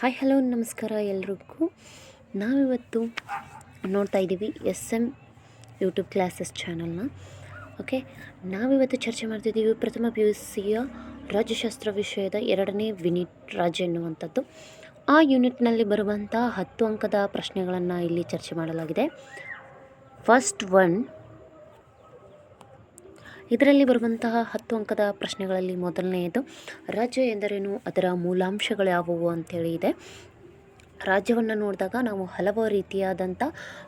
Hi, hello, ನಮಸ್ಕಾರ ಎಲ್ರಿಗೂ. ನಾವಿವತ್ತು ನೋಡ್ತಾ ಇದ್ದೀವಿ ಎಸ್ ಎಂ ಯೂಟ್ಯೂಬ್ ಕ್ಲಾಸಸ್ ಚಾನಲ್ನ. ಓಕೆ ನಾವಿವತ್ತು ಚರ್ಚೆ ಮಾಡ್ತಿದ್ದೀವಿ ಪ್ರಥಮ ಪಿ ಯು ಸಿಯ ರಾಜ್ಯಶಾಸ್ತ್ರ ವಿಷಯದ ಎರಡನೇ ವಿನಿಟ್ ರಾಜ್ಯ ಎನ್ನುವಂಥದ್ದು. ಆ ಯೂನಿಟ್ನಲ್ಲಿ ಬರುವಂಥ ಹತ್ತು ಅಂಕದ ಪ್ರಶ್ನೆಗಳನ್ನು ಇಲ್ಲಿ ಚರ್ಚೆ ಮಾಡಲಾಗಿದೆ. ಫಸ್ಟ್ ಒನ್ ಇದರಲ್ಲಿ ಬರುವಂತಹ ಹತ್ತು ಅಂಕದ ಪ್ರಶ್ನೆಗಳಲ್ಲಿ ಮೊದಲನೆಯದು, ರಾಜ್ಯ ಎಂದರೇನು? ಅದರ ಮೂಲಾಂಶಗಳು ಯಾವುವು ಅಂತೇಳಿ ಇದೆ. ರಾಜ್ಯವನ್ನು ನೋಡಿದಾಗ ನಾವು ಹಲವು ರೀತಿಯಾದಂಥ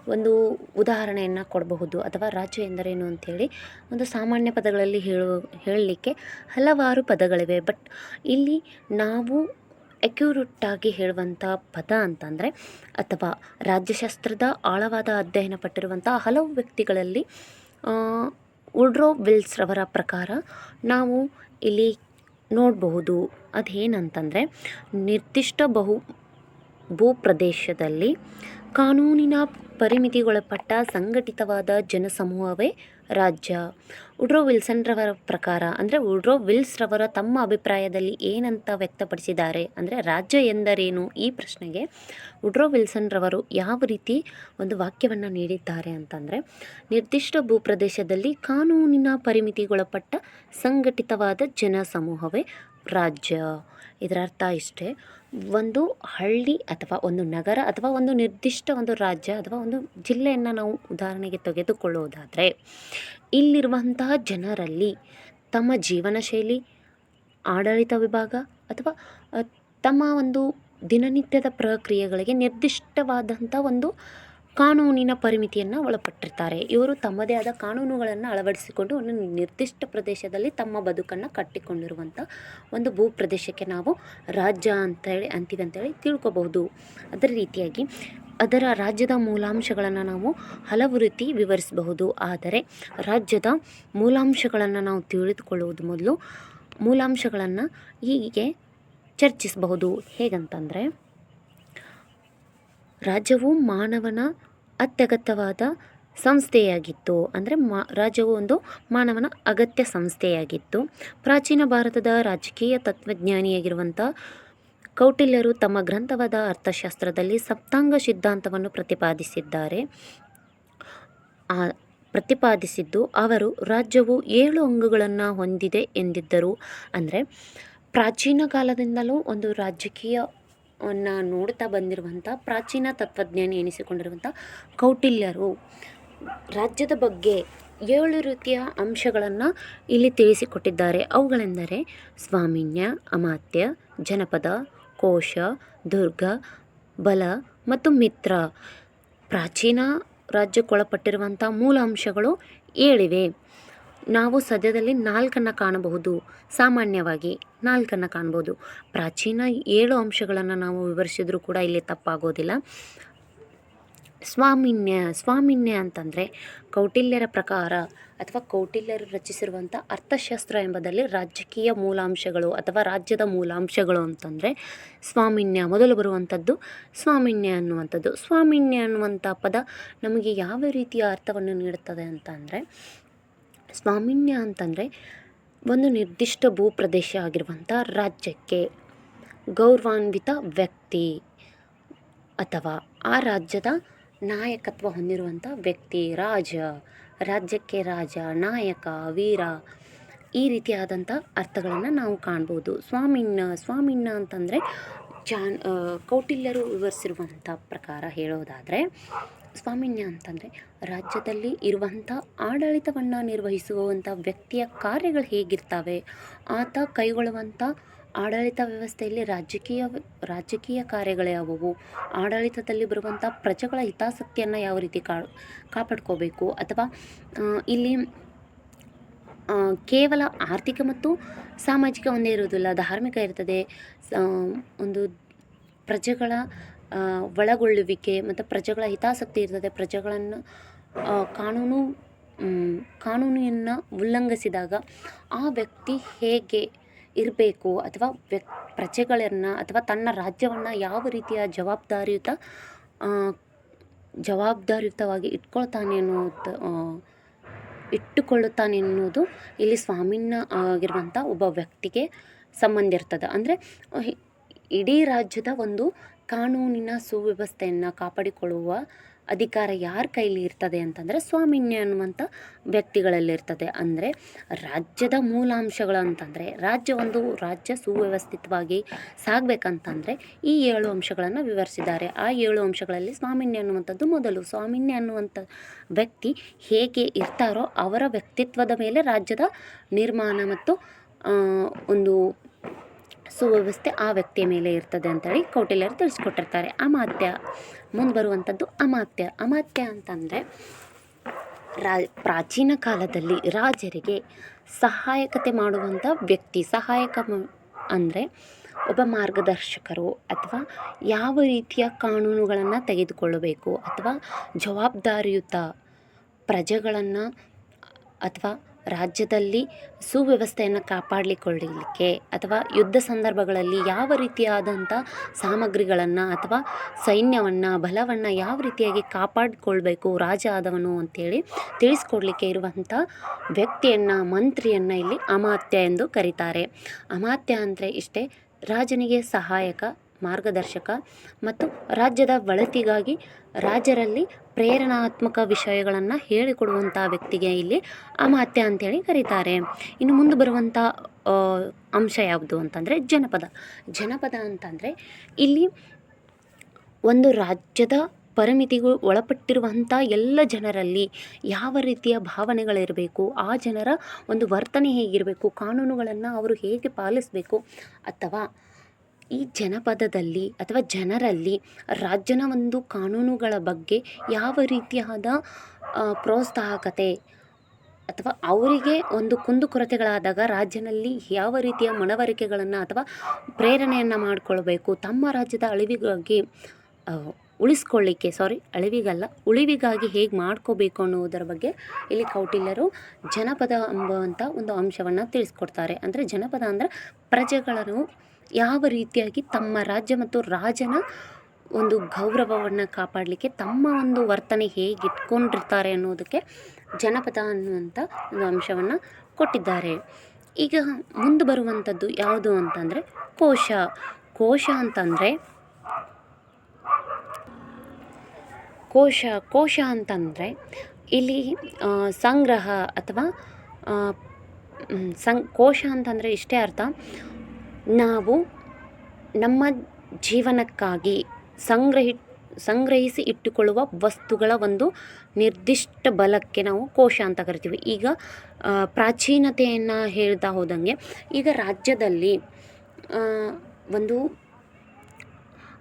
ಒಂದು ಉದಾಹರಣೆಯನ್ನು ಕೊಡಬಹುದು. ಅಥವಾ ರಾಜ್ಯ ಎಂದರೇನು ಅಂಥೇಳಿ ಒಂದು ಸಾಮಾನ್ಯ ಪದಗಳಲ್ಲಿ ಹೇಳು, ಹೇಳಲಿಕ್ಕೆ ಹಲವಾರು ಪದಗಳಿವೆ. ಬಟ್ ಇಲ್ಲಿ ನಾವು ಆಗಿ ಹೇಳುವಂಥ ಪದ ಅಂತಂದರೆ, ಅಥವಾ ರಾಜ್ಯಶಾಸ್ತ್ರದ ಆಳವಾದ ಅಧ್ಯಯನ ಪಟ್ಟಿರುವಂಥ ಹಲವು ವ್ಯಕ್ತಿಗಳಲ್ಲಿ ಉಡ್ರೋ ವಿಲ್ಸ್ರವರ ಪ್ರಕಾರ ನಾವು ಇಲ್ಲಿ ನೋಡಬಹುದು ಅದೇನಂತಂದರೆ ನಿರ್ದಿಷ್ಟ ಬಹು ಭೂಪ್ರದೇಶದಲ್ಲಿ ಕಾನೂನಿನ ಪರಿಮಿತಿಗೊಳಪಟ್ಟ ಸಂಘಟಿತವಾದ ಜನಸಮೂಹವೇ ರಾಜ್ಯ. ಉಡ್ರೋ ವಿಲ್ಸನ್ರವರ ಪ್ರಕಾರ, ಅಂದರೆ ಉಡ್ರೋ ವಿಲ್ಸ್ರವರ ತಮ್ಮ ಅಭಿಪ್ರಾಯದಲ್ಲಿ ಏನಂತ ವ್ಯಕ್ತಪಡಿಸಿದ್ದಾರೆ ಅಂದರೆ ರಾಜ್ಯ ಎಂದರೇನು? ಈ ಪ್ರಶ್ನೆಗೆ ಉಡ್ರೋ ವಿಲ್ಸನ್ರವರು ಯಾವ ರೀತಿ ಒಂದು ವಾಕ್ಯವನ್ನು ನೀಡಿದ್ದಾರೆ ಅಂತಂದರೆ, ನಿರ್ದಿಷ್ಟ ಭೂಪ್ರದೇಶದಲ್ಲಿ ಕಾನೂನಿನ ಪರಿಮಿತಿಗೊಳಪಟ್ಟ ಸಂಘಟಿತವಾದ ಜನಸಮೂಹವೇ ರಾಜ್ಯ. ಇದರ ಅರ್ಥ ಇಷ್ಟೇ. ಒಂದು ಹಳ್ಳಿ ಅಥವಾ ಒಂದು ನಗರ ಅಥವಾ ಒಂದು ನಿರ್ದಿಷ್ಟ ಒಂದು ರಾಜ್ಯ ಅಥವಾ ಒಂದು ಜಿಲ್ಲೆಯನ್ನು ನಾವು ಉದಾಹರಣೆಗೆ ತೆಗೆದುಕೊಳ್ಳುವುದಾದರೆ ಇಲ್ಲಿರುವಂತಹ ಜನರಲ್ಲಿ ತಮ್ಮ ಜೀವನ ಶೈಲಿ, ಆಡಳಿತ ವಿಭಾಗ ಅಥವಾ ತಮ್ಮ ಒಂದು ದಿನನಿತ್ಯದ ಪ್ರಕ್ರಿಯೆಗಳಿಗೆ ನಿರ್ದಿಷ್ಟವಾದಂಥ ಒಂದು ಕಾನೂನಿನ ಪರಿಮಿತಿಯನ್ನು ಒಳಪಟ್ಟಿರ್ತಾರೆ. ಇವರು ತಮ್ಮದೇ ಆದ ಕಾನೂನುಗಳನ್ನು ಅಳವಡಿಸಿಕೊಂಡು ಒಂದು ನಿರ್ದಿಷ್ಟ ಪ್ರದೇಶದಲ್ಲಿ ತಮ್ಮ ಬದುಕನ್ನು ಕಟ್ಟಿಕೊಂಡಿರುವಂಥ ಒಂದು ಭೂ ಪ್ರದೇಶಕ್ಕೆ ನಾವು ರಾಜ್ಯ ಅಂತೇಳಿ ಅಂತೀವಿ ಅಂತೇಳಿ ತಿಳ್ಕೊಬಹುದು. ಅದರ ರೀತಿಯಾಗಿ ಅದರ ರಾಜ್ಯದ ಮೂಲಾಂಶಗಳನ್ನು ನಾವು ಹಲವು ರೀತಿ ವಿವರಿಸಬಹುದು. ಆದರೆ ರಾಜ್ಯದ ಮೂಲಾಂಶಗಳನ್ನು ನಾವು ತಿಳಿದುಕೊಳ್ಳುವುದು ಮೊದಲು ಮೂಲಾಂಶಗಳನ್ನು ಹೀಗೆ ಚರ್ಚಿಸಬಹುದು. ಹೇಗಂತಂದರೆ, ರಾಜ್ಯವು ಮಾನವನ ಅತ್ಯಗತ್ಯವಾದ ಸಂಸ್ಥೆಯಾಗಿತ್ತು. ಅಂದರೆ ಮಾ, ರಾಜ್ಯವು ಒಂದು ಮಾನವನ ಅಗತ್ಯ ಸಂಸ್ಥೆಯಾಗಿತ್ತು. ಪ್ರಾಚೀನ ಭಾರತದ ರಾಜಕೀಯ ತತ್ವಜ್ಞಾನಿಯಾಗಿರುವಂಥ ಕೌಟಿಲ್ಯರು ತಮ್ಮ ಗ್ರಂಥವಾದ ಅರ್ಥಶಾಸ್ತ್ರದಲ್ಲಿ ಸಪ್ತಾಂಗ ಸಿದ್ಧಾಂತವನ್ನು ಪ್ರತಿಪಾದಿಸಿದ್ದಾರೆ. ಪ್ರತಿಪಾದಿಸಿದ್ದು ಅವರು ರಾಜ್ಯವು ಏಳು ಅಂಗಗಳನ್ನು ಹೊಂದಿದೆ ಎಂದಿದ್ದರು. ಅಂದರೆ ಪ್ರಾಚೀನ ಕಾಲದಿಂದಲೂ ಒಂದು ರಾಜಕೀಯ ಅನ್ನು ನೋಡ್ತಾ ಬಂದಿರುವಂಥ ಪ್ರಾಚೀನ ತತ್ವಜ್ಞಾನಿ ಎನಿಸಿಕೊಂಡಿರುವಂಥ ಕೌಟಿಲ್ಯರು ರಾಜ್ಯದ ಬಗ್ಗೆ ಏಳು ರೀತಿಯ ಅಂಶಗಳನ್ನು ಇಲ್ಲಿ ತಿಳಿಸಿಕೊಟ್ಟಿದ್ದಾರೆ. ಅವುಗಳೆಂದರೆ ಸ್ವಾಮಿನ್ಯ, ಅಮಾತ್ಯ, ಜನಪದ, ಕೋಶ, ದುರ್ಗ, ಬಲ ಮತ್ತು ಮಿತ್ರ. ಪ್ರಾಚೀನ ರಾಜ್ಯಕ್ಕೊಳಪಟ್ಟಿರುವಂಥ ಮೂಲ ಅಂಶಗಳು ಏಳಿವೆ. ನಾವು ಸದ್ಯದಲ್ಲಿ ನಾಲ್ಕನ್ನು ಕಾಣಬಹುದು. ಸಾಮಾನ್ಯವಾಗಿ ನಾಲ್ಕನ್ನು ಕಾಣ್ಬೋದು ಪ್ರಾಚೀನ ಏಳು ಅಂಶಗಳನ್ನು ನಾವು ವಿವರಿಸಿದರೂ ಕೂಡ ಇಲ್ಲಿ ತಪ್ಪಾಗೋದಿಲ್ಲ. ಸ್ವಾಮಿನ್ಯ ಸ್ವಾಮಿನ್ಯ ಅಂತಂದರೆ ಕೌಟಿಲ್ಯರ ಪ್ರಕಾರ ಅಥವಾ ಕೌಟಿಲ್ಯರು ರಚಿಸಿರುವಂಥ ಅರ್ಥಶಾಸ್ತ್ರ ಎಂಬುದಲ್ಲಿ ರಾಜಕೀಯ ಮೂಲಾಂಶಗಳು ಅಥವಾ ರಾಜ್ಯದ ಮೂಲಾಂಶಗಳು ಅಂತಂದರೆ ಸ್ವಾಮಿನ್ಯ ಮೊದಲು ಬರುವಂಥದ್ದು ಸ್ವಾಮಿನ್ಯ ಅನ್ನುವಂಥದ್ದು. ಸ್ವಾಮಿನ್ಯ ಅನ್ನುವಂಥ ಪದ ನಮಗೆ ಯಾವ ರೀತಿಯ ಅರ್ಥವನ್ನು ನೀಡುತ್ತದೆ ಅಂತ ಅಂದರೆ ಸ್ವಾಮಿನ್ಯ ಅಂತಂದರೆ ಒಂದು ನಿರ್ದಿಷ್ಟ ಭೂಪ್ರದೇಶ ಆಗಿರುವಂಥ ರಾಜ್ಯಕ್ಕೆ ಗೌರವಾನ್ವಿತ ವ್ಯಕ್ತಿ ಅಥವಾ ಆ ರಾಜ್ಯದ ನಾಯಕತ್ವ ಹೊಂದಿರುವಂಥ ವ್ಯಕ್ತಿ, ರಾಜ, ರಾಜ್ಯಕ್ಕೆ ರಾಜ, ನಾಯಕ, ವೀರ ಈ ರೀತಿಯಾದಂಥ ಅರ್ಥಗಳನ್ನು ನಾವು ಕಾಣ್ಬೋದು. ಸ್ವಾಮಿನ್ನ ಸ್ವಾಮಿನ್ನ ಅಂತಂದರೆ ಜಾನ್ ಕೌಟಿಲ್ಯರು ವಿವರಿಸಿರುವಂಥ ಪ್ರಕಾರ ಹೇಳೋದಾದರೆ ಸ್ವಾಮಿನ್ಯ ಅಂತಂದರೆ ರಾಜ್ಯದಲ್ಲಿ ಇರುವಂಥ ಆಡಳಿತವನ್ನು ನಿರ್ವಹಿಸುವಂಥ ವ್ಯಕ್ತಿಯ ಕಾರ್ಯಗಳು ಹೇಗಿರ್ತವೆ? ಆತ ಕೈಗೊಳ್ಳುವಂಥ ಆಡಳಿತ ವ್ಯವಸ್ಥೆಯಲ್ಲಿ ರಾಜಕೀಯ ರಾಜಕೀಯ ಕಾರ್ಯಗಳು ಯಾವುವು? ಆಡಳಿತದಲ್ಲಿ ಬರುವಂಥ ಪ್ರಜೆಗಳ ಹಿತಾಸಕ್ತಿಯನ್ನು ಯಾವ ರೀತಿ ಕಾಪಾಡ್ಕೋಬೇಕು? ಅಥವಾ ಇಲ್ಲಿ ಕೇವಲ ಆರ್ಥಿಕ ಮತ್ತು ಸಾಮಾಜಿಕ ಒಂದೇ ಇರುವುದಿಲ್ಲ, ಧಾರ್ಮಿಕ ಇರ್ತದೆ. ಒಂದು ಪ್ರಜೆಗಳ ಒಳಗೊಳ್ಳುವಿಕೆ ಮತ್ತು ಪ್ರಜೆಗಳ ಹಿತಾಸಕ್ತಿ ಇರ್ತದೆ. ಪ್ರಜೆಗಳನ್ನು ಕಾನೂನು ಕಾನೂನನ್ನು ಉಲ್ಲಂಘಿಸಿದಾಗ ಆ ವ್ಯಕ್ತಿ ಹೇಗೆ ಇರಬೇಕು ಅಥವಾ ವ್ಯಕ್ ಪ್ರಜೆಗಳನ್ನು ಅಥವಾ ತನ್ನ ರಾಜ್ಯವನ್ನು ಯಾವ ರೀತಿಯ ಜವಾಬ್ದಾರಿಯುತ ಜವಾಬ್ದಾರಿಯುತವಾಗಿ ಇಟ್ಕೊಳ್ತಾನೆ ಅನ್ನೋದು ಇಟ್ಟುಕೊಳ್ಳುತ್ತಾನೆ ಎನ್ನುವುದು ಇಲ್ಲಿ ಸ್ವಾಮಿನ ಆಗಿರುವಂಥ ಒಬ್ಬ ವ್ಯಕ್ತಿಗೆ ಸಂಬಂಧ ಇರ್ತದೆ. ಅಂದರೆ ಇಡೀ ರಾಜ್ಯದ ಒಂದು ಕಾನೂನಿನ ಸುವ್ಯವಸ್ಥೆಯನ್ನು ಕಾಪಾಡಿಕೊಳ್ಳುವ ಅಧಿಕಾರ ಯಾರ ಕೈಲಿ ಇರ್ತದೆ ಅಂತಂದರೆ ಸ್ವಾಮಿನ್ಯ ಅನ್ನುವಂಥ ವ್ಯಕ್ತಿಗಳಲ್ಲಿರ್ತದೆ ಅಂದರೆ ರಾಜ್ಯದ ಮೂಲಾಂಶಗಳು ಅಂತಂದರೆ ರಾಜ್ಯ ಒಂದು ರಾಜ್ಯ ಸುವ್ಯವಸ್ಥಿತವಾಗಿ ಸಾಗಬೇಕಂತಂದರೆ ಈ ಏಳು ಅಂಶಗಳನ್ನು ವಿವರಿಸಿದ್ದಾರೆ. ಆ ಏಳು ಅಂಶಗಳಲ್ಲಿ ಸ್ವಾಮಿನ್ಯ ಅನ್ನುವಂಥದ್ದು ಮೊದಲು. ಸ್ವಾಮಿನ್ಯ ಅನ್ನುವಂಥ ವ್ಯಕ್ತಿ ಹೇಗೆ ಇರ್ತಾರೋ ಅವರ ವ್ಯಕ್ತಿತ್ವದ ಮೇಲೆ ರಾಜ್ಯದ ನಿರ್ಮಾಣ ಮತ್ತು ಒಂದು ಸುವ್ಯವಸ್ಥೆ ಆ ವ್ಯಕ್ತಿಯ ಮೇಲೆ ಇರ್ತದೆ ಅಂತೇಳಿ ಕೌಟಿಲ್ಯರು ತಿಳಿಸ್ಕೊಟ್ಟಿರ್ತಾರೆ. ಅಮಾತ್ಯ, ಮುಂದೆ ಬರುವಂಥದ್ದು ಅಮಾತ್ಯ. ಅಮಾತ್ಯ ಅಂತಂದರೆ ರಾ, ಪ್ರಾಚೀನ ಕಾಲದಲ್ಲಿ ರಾಜರಿಗೆ ಸಹಾಯಕತೆ ಮಾಡುವಂಥ ವ್ಯಕ್ತಿ. ಸಹಾಯಕ ಅಂದರೆ ಒಬ್ಬ ಮಾರ್ಗದರ್ಶಕರು ಅಥವಾ ಯಾವ ರೀತಿಯ ಕಾನೂನುಗಳನ್ನು ತೆಗೆದುಕೊಳ್ಳಬೇಕು ಅಥವಾ ಜವಾಬ್ದಾರಿಯುತ ಪ್ರಜೆಗಳನ್ನು ಅಥವಾ ರಾಜ್ಯದಲ್ಲಿ ಸುವ್ಯವಸ್ಥೆಯನ್ನು ಕಾಪಾಡಿಕೊಳ್ಳಲಿಕ್ಕೆ ಅಥವಾ ಯುದ್ಧ ಸಂದರ್ಭಗಳಲ್ಲಿ ಯಾವ ರೀತಿಯಾದಂಥ ಸಾಮಗ್ರಿಗಳನ್ನು ಅಥವಾ ಸೈನ್ಯವನ್ನು, ಬಲವನ್ನು ಯಾವ ರೀತಿಯಾಗಿ ಕಾಪಾಡಿಕೊಳ್ಬೇಕು, ರಾಜ ಆದವನು ಅಂಥೇಳಿ ತಿಳಿಸ್ಕೊಡ್ಲಿಕ್ಕೆ ಇರುವಂಥ ವ್ಯಕ್ತಿಯನ್ನು, ಮಂತ್ರಿಯನ್ನು ಇಲ್ಲಿ ಅಮಾತ್ಯ ಎಂದು ಕರೀತಾರೆ. ಅಮಾತ್ಯ ಅಂದರೆ ಇಷ್ಟೇ ರಾಜನಿಗೆ ಸಹಾಯಕ ಮಾರ್ಗದರ್ಶಕ ಮತ್ತು ರಾಜ್ಯದ ಒಳಿತಿಗಾಗಿ ರಾಜರಲ್ಲಿ ಪ್ರೇರಣಾತ್ಮಕ ವಿಷಯಗಳನ್ನು ಹೇಳಿಕೊಡುವಂಥ ವ್ಯಕ್ತಿಗೆ ಇಲ್ಲಿ ಅಮಾತ್ಯ ಅಂತೇಳಿ ಕರೀತಾರೆ. ಇನ್ನು ಮುಂದೆ ಬರುವಂಥ ಅಂಶ ಯಾವುದು ಅಂತಂದರೆ ಜನಪದ. ಜನಪದ ಅಂತಂದರೆ ಇಲ್ಲಿ ಒಂದು ರಾಜ್ಯದ ಪರಿಮಿತಿಗೂ ಒಳಪಟ್ಟಿರುವಂಥ ಎಲ್ಲ ಜನರಲ್ಲಿ ಯಾವ ರೀತಿಯ ಭಾವನೆಗಳಿರಬೇಕು, ಆ ಜನರ ಒಂದು ವರ್ತನೆ ಹೇಗಿರಬೇಕು, ಕಾನೂನುಗಳನ್ನು ಅವರು ಹೇಗೆ ಪಾಲಿಸಬೇಕು ಅಥವಾ ಈ ಜನಪದದಲ್ಲಿ ಅಥವಾ ಜನರಲ್ಲಿ ರಾಜ್ಯನ ಒಂದು ಕಾನೂನುಗಳ ಬಗ್ಗೆ ಯಾವ ರೀತಿಯಾದ ಪ್ರೋತ್ಸಾಹಕತೆ ಅಥವಾ ಅವರಿಗೆ ಒಂದು ಕುಂದುಕೊರತೆಗಳಾದಾಗ ರಾಜ್ಯದಲ್ಲಿ ಯಾವ ರೀತಿಯ ಮನವರಿಕೆಗಳನ್ನು ಅಥವಾ ಪ್ರೇರಣೆಯನ್ನು ಮಾಡಿಕೊಳ್ಬೇಕು, ತಮ್ಮ ರಾಜ್ಯದ ಅಳಿವಿಗಾಗಿ ಉಳಿಸ್ಕೊಳ್ಳಿಕ್ಕೆ ಸಾರಿ ಅಳಿವಿಗಲ್ಲ, ಉಳಿವಿಗಾಗಿ ಹೇಗೆ ಮಾಡ್ಕೋಬೇಕು ಅನ್ನುವುದರ ಬಗ್ಗೆ ಇಲ್ಲಿ ಕೌಟಿಲ್ಯರು ಜನಪದ ಎಂಬುವಂಥ ಒಂದು ಅಂಶವನ್ನು ತಿಳಿಸ್ಕೊಡ್ತಾರೆ. ಅಂದರೆ ಜನಪದ ಅಂದರೆ ಪ್ರಜೆಗಳನ್ನು ಯಾವ ರೀತಿಯಾಗಿ ತಮ್ಮ ರಾಜ್ಯ ಮತ್ತು ರಾಜನ ಒಂದು ಗೌರವವನ್ನು ಕಾಪಾಡಲಿಕ್ಕೆ, ತಮ್ಮ ಒಂದು ವರ್ತನೆ ಹೇಗೆ ಇಟ್ಕೊಂಡಿರ್ತಾರೆ ಅನ್ನೋದಕ್ಕೆ ಜನಪದ ಅನ್ನುವಂಥ ಒಂದು ಅಂಶವನ್ನು ಕೊಟ್ಟಿದ್ದಾರೆ. ಈಗ ಮುಂದೆ ಬರುವಂಥದ್ದು ಯಾವುದು ಅಂತಂದರೆ ಕೋಶ. ಕೋಶ ಅಂತಂದರೆ ಕೋಶ. ಕೋಶ ಅಂತಂದರೆ ಇಲ್ಲಿ ಸಂಗ್ರಹ ಅಥವಾ ಸಂ, ಕೋಶ ಅಂತಂದರೆ ಇಷ್ಟೇ ಅರ್ಥ. ನಾವು ನಮ್ಮ ಜೀವನಕ್ಕಾಗಿ ಸಂಗ್ರಹಿ, ಸಂಗ್ರಹಿಸಿ ಇಟ್ಟುಕೊಳ್ಳುವ ವಸ್ತುಗಳ ಒಂದು ನಿರ್ದಿಷ್ಟ ಬಲಕ್ಕೆ ನಾವು ಕೋಶ ಅಂತ ಕರಿತೀವಿ. ಈಗ ಪ್ರಾಚೀನತೆಯನ್ನು ಹೇಳ್ತಾ ಹೋದಂಗೆ, ಈಗ ರಾಜ್ಯದಲ್ಲಿ ಒಂದು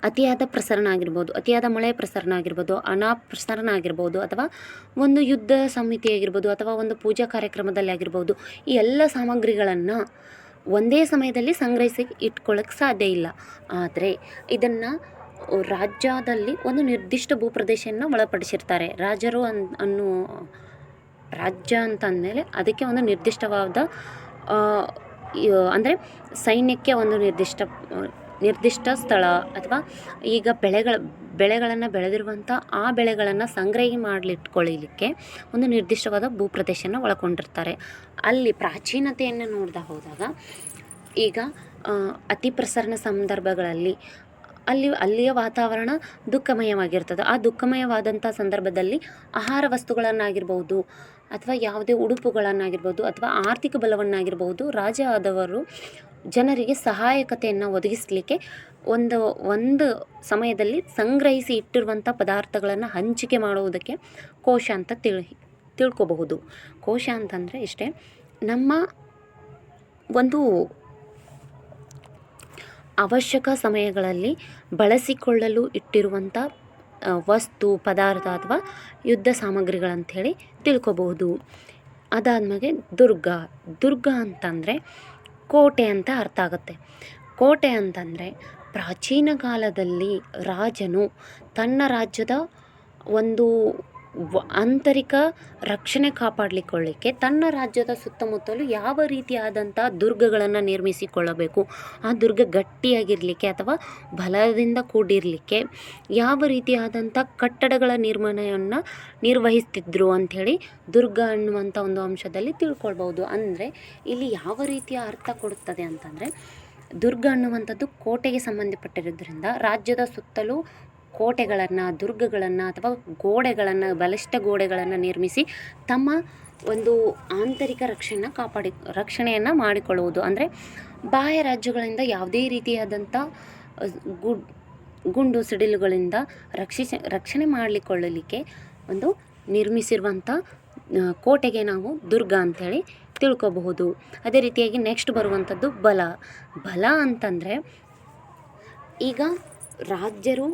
ಅತಿಯಾದ ಪ್ರಸರಣ ಆಗಿರ್ಬೋದು, ಅತಿಯಾದ ಮಳೆ ಪ್ರಸರಣ ಆಗಿರ್ಬೋದು ಅನಾ ಪ್ರಸರಣ ಆಗಿರ್ಬೋದು, ಅಥವಾ ಒಂದು ಯುದ್ಧ ಸಮಿತಿ ಆಗಿರ್ಬೋದು, ಅಥವಾ ಒಂದು ಪೂಜಾ ಕಾರ್ಯಕ್ರಮದಲ್ಲಿ ಆಗಿರ್ಬೋದು, ಈ ಎಲ್ಲ ಸಾಮಗ್ರಿಗಳನ್ನು ಒಂದೇ ಸಮಯದಲ್ಲಿ ಸಂಗ್ರಹಿಸಿ ಇಟ್ಕೊಳ್ಳೋಕ್ಕೆ ಸಾಧ್ಯ ಇಲ್ಲ. ಆದರೆ ಇದನ್ನು ರಾಜ್ಯದಲ್ಲಿ ಒಂದು ನಿರ್ದಿಷ್ಟ ಭೂಪ್ರದೇಶವನ್ನು ಒಳಪಡಿಸಿರ್ತಾರೆ. ರಾಜರು ಅನ್, ಅನ್ನೋ ರಾಜ್ಯ ಅಂತ ಅಂದಮೇಲೆ ಅದಕ್ಕೆ ಒಂದು ನಿರ್ದಿಷ್ಟವಾದ ಅಂದರೆ ಸೈನ್ಯಕ್ಕೆ ಒಂದು ನಿರ್ದಿಷ್ಟ ನಿರ್ದಿಷ್ಟ ಸ್ಥಳ ಅಥವಾ ಈಗ ಬೆಳೆಗಳ ಬೆಳೆಗಳನ್ನು ಬೆಳೆದಿರುವಂಥ ಆ ಬೆಳೆಗಳನ್ನು ಸಂಗ್ರಹಿ ಮಾಡಲಿಟ್ಕೊಳ್ಳಲಿಕ್ಕೆ ಒಂದು ನಿರ್ದಿಷ್ಟವಾದ ಭೂಪ್ರದೇಶವನ್ನು ಒಳಗೊಂಡಿರ್ತಾರೆ. ಅಲ್ಲಿ ಪ್ರಾಚೀನತೆಯನ್ನು ನೋಡ್ತಾ ಹೋದಾಗ ಈಗ ಅತಿ ಪ್ರಸರಣ ಸಂದರ್ಭಗಳಲ್ಲಿ ಅಲ್ಲಿ, ಅಲ್ಲಿಯ ವಾತಾವರಣ ದುಃಖಮಯವಾಗಿರ್ತದೆ. ಆ ದುಃಖಮಯವಾದಂಥ ಸಂದರ್ಭದಲ್ಲಿ ಆಹಾರ ವಸ್ತುಗಳನ್ನಾಗಿರ್ಬೋದು ಅಥವಾ ಯಾವುದೇ ಉಡುಪುಗಳನ್ನಾಗಿರ್ಬೋದು ಅಥವಾ ಆರ್ಥಿಕ ಬಲವನ್ನಾಗಿರ್ಬೋದು ರಾಜ ಆದವರು ಜನರಿಗೆ ಸಹಾಯಕತೆಯನ್ನು ಒದಗಿಸಲಿಕ್ಕೆ ಒಂದು ಒಂದು ಸಮಯದಲ್ಲಿ ಸಂಗ್ರಹಿಸಿ ಇಟ್ಟಿರುವಂಥ ಪದಾರ್ಥಗಳನ್ನು ಹಂಚಿಕೆ ಮಾಡುವುದಕ್ಕೆ ಕೋಶ ಅಂತ ತಿಳಿ, ತಿಳ್ಕೊಬಹುದು. ಕೋಶ ಅಂತಂದರೆ ಇಷ್ಟೇ, ನಮ್ಮ ಒಂದು ಅವಶ್ಯಕ ಸಮಯಗಳಲ್ಲಿ ಬಳಸಿಕೊಳ್ಳಲು ಇಟ್ಟಿರುವಂಥ ವಸ್ತು, ಪದಾರ್ಥ ಅಥವಾ ಯುದ್ಧ ಸಾಮಗ್ರಿಗಳಂಥೇಳಿ ತಿಳ್ಕೊಬಹುದು. ಅದಾದ್ಮೇಲೆ ದುರ್ಗ. ದುರ್ಗ ಅಂತಂದರೆ ಕೋಟೆ ಅಂತ ಅರ್ಥ ಆಗುತ್ತೆ. ಕೋಟೆ ಅಂತಂದರೆ ಪ್ರಾಚೀನ ಕಾಲದಲ್ಲಿ ರಾಜನು ತನ್ನ ರಾಜ್ಯದ ಒಂದು ಆಂತರಿಕ ರಕ್ಷಣೆ ಕಾಪಾಡಲಿಕ್ಕೊಳ್ಳಿಕ್ಕೆ ತನ್ನ ರಾಜ್ಯದ ಸುತ್ತಮುತ್ತಲು ಯಾವ ರೀತಿಯಾದಂಥ ದುರ್ಗಗಳನ್ನು ನಿರ್ಮಿಸಿಕೊಳ್ಳಬೇಕು? ಆ ದುರ್ಗ ಗಟ್ಟಿಯಾಗಿರಲಿಕ್ಕೆ ಅಥವಾ ಬಲದಿಂದ ಕೂಡಿರಲಿಕ್ಕೆ ಯಾವ ರೀತಿಯಾದಂಥ ಕಟ್ಟಡಗಳ ನಿರ್ಮಾಣವನ್ನು ನಿರ್ವಹಿಸ್ತಿದ್ರು ಅಂಥೇಳಿ ದುರ್ಗ ಅನ್ನುವಂಥ ಒಂದು ಅಂಶದಲ್ಲಿ ತಿಳ್ಕೊಳ್ಬೋದು ಅಂದರೆ ಇಲ್ಲಿ ಯಾವ ರೀತಿಯ ಅರ್ಥ ಕೊಡುತ್ತದೆ ಅಂತಂದರೆ ದುರ್ಗ ಅನ್ನುವಂಥದ್ದು ಕೋಟೆಗೆ ಸಂಬಂಧಪಟ್ಟಿರೋದ್ರಿಂದ ರಾಜ್ಯದ ಸುತ್ತಲೂ ಕೋಟೆಗಳನ್ನು, ದುರ್ಗಗಳನ್ನು ಅಥವಾ ಗೋಡೆಗಳನ್ನು, ಬಲಿಷ್ಠ ಗೋಡೆಗಳನ್ನು ನಿರ್ಮಿಸಿ ತಮ್ಮ ಒಂದು ಆಂತರಿಕ ರಕ್ಷಣೆ ಕಾಪಾಡಿ, ರಕ್ಷಣೆಯನ್ನು ಮಾಡಿಕೊಳ್ಳುವುದು. ಅಂದರೆ ಬಾಹ್ಯ ರಾಜ್ಯಗಳಿಂದ ಯಾವುದೇ ರೀತಿಯಾದಂಥ ಗುಡ್, ಗುಂಡು ಸಿಡಿಲುಗಳಿಂದ ರಕ್ಷಿಸ, ರಕ್ಷಣೆ ಮಾಡಿಕೊಳ್ಳಲಿಕ್ಕೆ ಒಂದು ನಿರ್ಮಿಸಿರುವಂಥ ಕೋಟೆಗೆ ನಾವು ದುರ್ಗ ಅಂಥೇಳಿ ತಿಳ್ಕೊಬಹುದು. ಅದೇ ರೀತಿಯಾಗಿ ನೆಕ್ಸ್ಟ್ ಬರುವಂಥದ್ದು ಬಲ. ಬಲ ಅಂತಂದರೆ ಈಗ ರಾಜ್ಯರು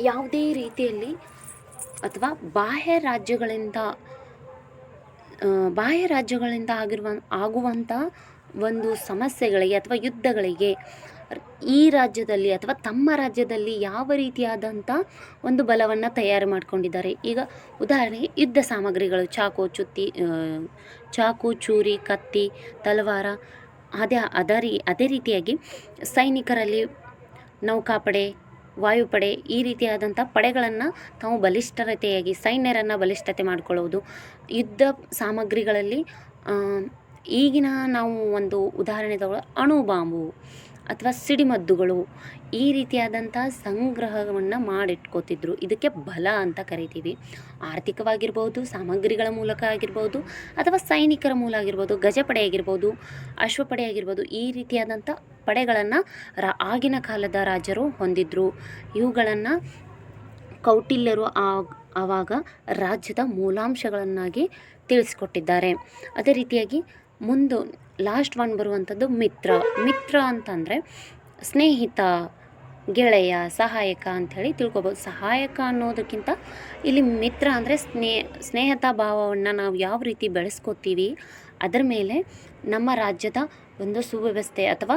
ಯಾವುದೇ ರೀತಿಯಲ್ಲಿ ಅಥವಾ ಬಾಹ್ಯ ರಾಜ್ಯಗಳಿಂದ ಬಾಹ್ಯ ರಾಜ್ಯಗಳಿಂದ ಆಗಿರುವ ಆಗುವಂಥ ಒಂದು ಸಮಸ್ಯೆಗಳಿಗೆ ಅಥವಾ ಯುದ್ಧಗಳಿಗೆ ಈ ರಾಜ್ಯದಲ್ಲಿ ಅಥವಾ ತಮ್ಮ ರಾಜ್ಯದಲ್ಲಿ ಯಾವ ರೀತಿಯಾದಂಥ ಒಂದು ಬಲವನ್ನು ತಯಾರು ಮಾಡಿಕೊಂಡಿದ್ದಾರೆ. ಈಗ ಉದಾಹರಣೆಗೆ ಯುದ್ಧ ಸಾಮಗ್ರಿಗಳು, ಚಾಕು, ಚುತ್ತಿ ಚಾಕು, ಚೂರಿ, ಕತ್ತಿ, ತಲವಾರ, ಅದೇ ಅದೇ ರೀ, ಅದೇ ರೀತಿಯಾಗಿ ಸೈನಿಕರಲ್ಲಿ ನೌಕಾಪಡೆ ವಾಯುಪಡೆ ಈ ರೀತಿಯಾದಂಥ ಪಡೆಗಳನ್ನು ತಾವು ಬಲಿಷ್ಠರತೆಯಾಗಿ ಸೈನ್ಯರನ್ನು ಬಲಿಷ್ಠತೆ ಮಾಡಿಕೊಳ್ಳುವುದು ಯುದ್ಧ ಸಾಮಗ್ರಿಗಳಲ್ಲಿ ಈಗಿನ ನಾವು ಒಂದು ಉದಾಹರಣೆ ತಗೊಳ್ಳೋ ಅಣು ಬಾಂಬು ಅಥವಾ ಸಿಡಿಮದ್ದುಗಳು. ಈ ರೀತಿಯಾದಂಥ ಸಂಗ್ರಹವನ್ನು ಮಾಡಿಟ್ಕೋತಿದ್ರು. ಇದಕ್ಕೆ ಬಲ ಅಂತ ಕರಿತೀವಿ. ಆರ್ಥಿಕವಾಗಿರ್ಬೋದು, ಸಾಮಗ್ರಿಗಳ ಮೂಲಕ ಆಗಿರ್ಬೋದು, ಅಥವಾ ಸೈನಿಕರ ಮೂಲ ಆಗಿರ್ಬೋದು, ಗಜಪಡೆ ಆಗಿರ್ಬೋದು ಅಶ್ವಪಡೆ ಆಗಿರ್ಬೋದು ಈ ರೀತಿಯಾದಂಥ ಪಡೆಗಳನ್ನು ರಾ, ಆಗಿನ ಕಾಲದ ರಾಜರು ಹೊಂದಿದ್ರು. ಇವುಗಳನ್ನು ಕೌಟಿಲ್ಯರು ಆವಾಗ ರಾಜ್ಯದ ಮೂಲಾಂಶಗಳನ್ನಾಗಿ ತಿಳಿಸ್ಕೊಟ್ಟಿದ್ದಾರೆ. ಅದೇ ರೀತಿಯಾಗಿ ಮುಂದೆ ಲಾಸ್ಟ್ ಒನ್ ಬರುವಂಥದ್ದು ಮಿತ್ರ. ಮಿತ್ರ ಅಂತಂದರೆ ಸ್ನೇಹಿತ ಗೆಳೆಯ, ಸಹಾಯಕ ಅಂಥೇಳಿ ತಿಳ್ಕೊಬೋದು. ಸಹಾಯಕ ಅನ್ನೋದಕ್ಕಿಂತ ಇಲ್ಲಿ ಮಿತ್ರ ಅಂದರೆ ಸ್ನೇಹ ಸ್ನೇಹತಾ ಭಾವವನ್ನು ನಾವು ಯಾವ ರೀತಿ ಬೆಳೆಸ್ಕೋತೀವಿ, ಅದರ ಮೇಲೆ ನಮ್ಮ ರಾಜ್ಯದ ಒಂದು ಸುವ್ಯವಸ್ಥೆ ಅಥವಾ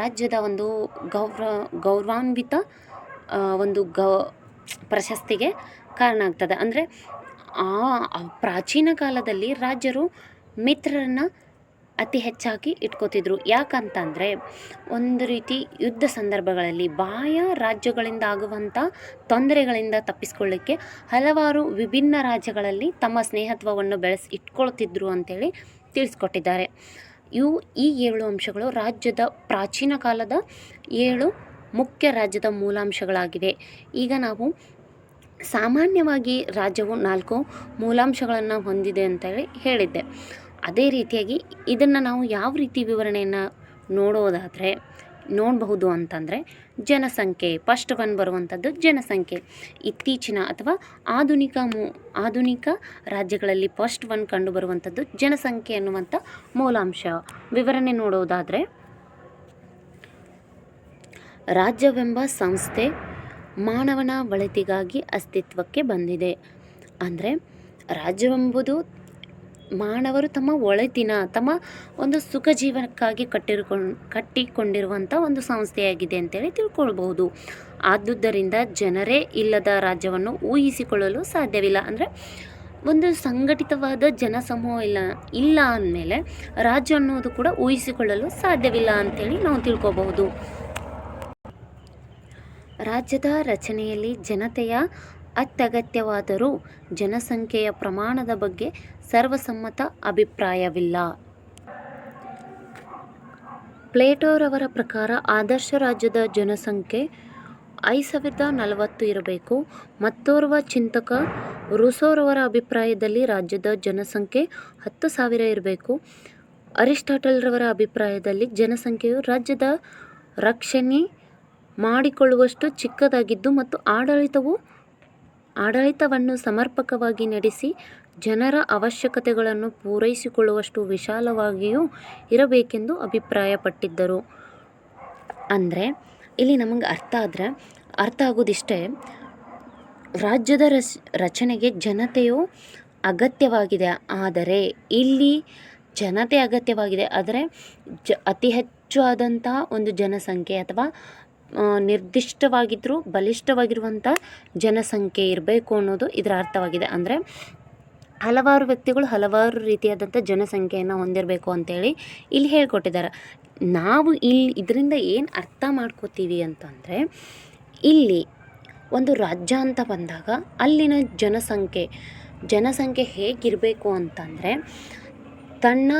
ರಾಜ್ಯದ ಒಂದು ಗೌರವ ಗೌರವಾನ್ವಿತ ಒಂದು ಗೌ, ಪ್ರಶಸ್ತಿಗೆ ಕಾರಣ ಆಗ್ತದೆ. ಅಂದರೆ ಆ ಪ್ರಾಚೀನ ಕಾಲದಲ್ಲಿ ರಾಜರು ಮಿತ್ರರನ್ನು ಅತಿ ಹೆಚ್ಚಾಗಿ ಇಟ್ಕೋತಿದ್ರು. ಯಾಕಂತಂದರೆ ಒಂದು ರೀತಿ ಯುದ್ಧ ಸಂದರ್ಭಗಳಲ್ಲಿ ಬಾಹ್ಯ ರಾಜ್ಯಗಳಿಂದ ಆಗುವಂಥ ತೊಂದರೆಗಳಿಂದ ತಪ್ಪಿಸ್ಕೊಳ್ಳಿಕ್ಕೆ ಹಲವಾರು ವಿಭಿನ್ನ ರಾಜ್ಯಗಳಲ್ಲಿ ತಮ್ಮ ಸ್ನೇಹತ್ವವನ್ನು ಬೆಳೆಸಿ ಇಟ್ಕೊಳ್ತಿದ್ರು ಅಂತೇಳಿ ತಿಳಿಸ್ಕೊಟ್ಟಿದ್ದಾರೆ. ಇವು ಈ ಏಳು ಅಂಶಗಳು ರಾಜ್ಯದ ಪ್ರಾಚೀನ ಕಾಲದ ಏಳು ಮುಖ್ಯ ರಾಜ್ಯದ ಮೂಲಾಂಶಗಳಾಗಿವೆ. ಈಗ ನಾವು ಸಾಮಾನ್ಯವಾಗಿ ರಾಜ್ಯವು ನಾಲ್ಕು ಮೂಲಾಂಶಗಳನ್ನು ಹೊಂದಿದೆ ಅಂತೇಳಿ ಹೇಳಿದ್ದೆ. ಅದೇ ರೀತಿಯಾಗಿ ಇದನ್ನು ನಾವು ಯಾವ ರೀತಿ ವಿವರಣೆಯನ್ನು ನೋಡೋದಾದರೆ ನೋಡಬಹುದು ಅಂತಂದರೆ ಜನಸಂಖ್ಯೆ ಫಸ್ಟ್ ಒನ್ ಬರುವಂಥದ್ದು ಜನಸಂಖ್ಯೆ. ಇತ್ತೀಚಿನ ಅಥವಾ ಆಧುನಿಕ ಮೂ, ಆಧುನಿಕ ರಾಜ್ಯಗಳಲ್ಲಿ ಫಸ್ಟ್ ಒನ್ ಕಂಡುಬರುವಂಥದ್ದು ಜನಸಂಖ್ಯೆ ಅನ್ನುವಂಥ ಮೂಲಾಂಶ. ವಿವರಣೆ ನೋಡೋದಾದರೆ ರಾಜ್ಯವೆಂಬ ಸಂಸ್ಥೆ ಮಾನವನ ಬಳತಿಗಾಗಿ ಅಸ್ತಿತ್ವಕ್ಕೆ ಬಂದಿದೆ. ಅಂದರೆ ರಾಜ್ಯವೆಂಬುದು ಮಾನವರು ತಮ್ಮ ಒಳಿತಿನ ತಮ್ಮ ಒಂದು ಸುಖ ಜೀವನಕ್ಕಾಗಿ ಕಟ್ಟಿರ್ಕೊಂಡು ಕಟ್ಟಿಕೊಂಡಿರುವಂಥ ಒಂದು ಸಂಸ್ಥೆಯಾಗಿದೆ ಅಂತೇಳಿ ತಿಳ್ಕೊಳ್ಬಹುದು. ಆದುದರಿಂದ ಜನರೇ ಇಲ್ಲದ ರಾಜ್ಯವನ್ನು ಊಹಿಸಿಕೊಳ್ಳಲು ಸಾಧ್ಯವಿಲ್ಲ. ಅಂದರೆ ಒಂದು ಸಂಘಟಿತವಾದ ಜನಸಮೂಹ ಇಲ್ಲ ಇಲ್ಲ ಅಂದಮೇಲೆ ರಾಜ್ಯ ಅನ್ನೋದು ಕೂಡ ಊಹಿಸಿಕೊಳ್ಳಲು ಸಾಧ್ಯವಿಲ್ಲ ಅಂತೇಳಿ ನಾವು ತಿಳ್ಕೊಬಹುದು ರಾಜ್ಯದ ರಚನೆಯಲ್ಲಿ ಜನತೆಯ ಅತ್ಯಗತ್ಯವಾದರೂ ಜನಸಂಖ್ಯೆಯ ಪ್ರಮಾಣದ ಬಗ್ಗೆ ಸರ್ವಸಮ್ಮತ ಅಭಿಪ್ರಾಯವಿಲ್ಲ. ಪ್ಲೇಟೋರವರ ಪ್ರಕಾರ ಆದರ್ಶ ರಾಜ್ಯದ ಜನಸಂಖ್ಯೆ ಐದು ಸಾವಿರದ ನಲವತ್ತು ಇರಬೇಕು. ಮತ್ತೋರ್ವ ಚಿಂತಕ ರುಸೋರವರ ಅಭಿಪ್ರಾಯದಲ್ಲಿ ರಾಜ್ಯದ ಜನಸಂಖ್ಯೆ ಹತ್ತು ಸಾವಿರ ಇರಬೇಕು. ಅರಿಸ್ಟಾಟಲ್ರವರ ಅಭಿಪ್ರಾಯದಲ್ಲಿ ಜನಸಂಖ್ಯೆಯು ರಾಜ್ಯದ ರಕ್ಷಣೆ ಮಾಡಿಕೊಳ್ಳುವಷ್ಟು ಚಿಕ್ಕದಾಗಿದ್ದು ಮತ್ತು ಆಡಳಿತವು ಆಡಳಿತವನ್ನು ಸಮರ್ಪಕವಾಗಿ ನಡೆಸಿ ಜನರ ಅವಶ್ಯಕತೆಗಳನ್ನು ಪೂರೈಸಿಕೊಳ್ಳುವಷ್ಟು ವಿಶಾಲವಾಗಿಯೂ ಇರಬೇಕೆಂದು ಅಭಿಪ್ರಾಯಪಟ್ಟಿದ್ದರು. ಅಂದರೆ, ಇಲ್ಲಿ ನಮಗೆ ಅರ್ಥ ಆದರೆ, ಅರ್ಥ ಆಗೋದಿಷ್ಟೇ, ರಾಜ್ಯದ ರಚ್, ರಚನೆಗೆ ಜನತೆಯು ಅಗತ್ಯವಾಗಿದೆ. ಆದರೆ, ಇಲ್ಲಿ ಜನತೆ ಅಗತ್ಯವಾಗಿದೆ. ಆದರೆ, ಜ, ಅತಿ ಹೆಚ್ಚು ಆದಂಥ ಒಂದು ಜನಸಂಖ್ಯೆ ಅಥವಾ ನಿರ್ದಿಷ್ಟವಾಗಿದ್ದರೂ ಬಲಿಷ್ಠವಾಗಿರುವಂಥ ಜನಸಂಖ್ಯೆ ಇರಬೇಕು ಅನ್ನೋದು ಇದರ ಅರ್ಥವಾಗಿದೆ. ಅಂದರೆ ಹಲವಾರು ವ್ಯಕ್ತಿಗಳು ಹಲವಾರು ರೀತಿಯಾದಂಥ ಜನಸಂಖ್ಯೆಯನ್ನು ಹೊಂದಿರಬೇಕು ಅಂತೇಳಿ ಇಲ್ಲಿ ಹೇಳ್ಕೊಟ್ಟಿದ್ದಾರೆ. ನಾವು ಇಲ್ಲಿ ಇದರಿಂದ ಏನು ಅರ್ಥ ಮಾಡ್ಕೋತೀವಿ ಅಂತಂದರೆ, ಇಲ್ಲಿ ಒಂದು ರಾಜ್ಯ ಅಂತ ಬಂದಾಗ ಅಲ್ಲಿನ ಜನಸಂಖ್ಯೆ ಜನಸಂಖ್ಯೆ ಹೇಗಿರಬೇಕು ಅಂತಂದರೆ, ತನ್ನ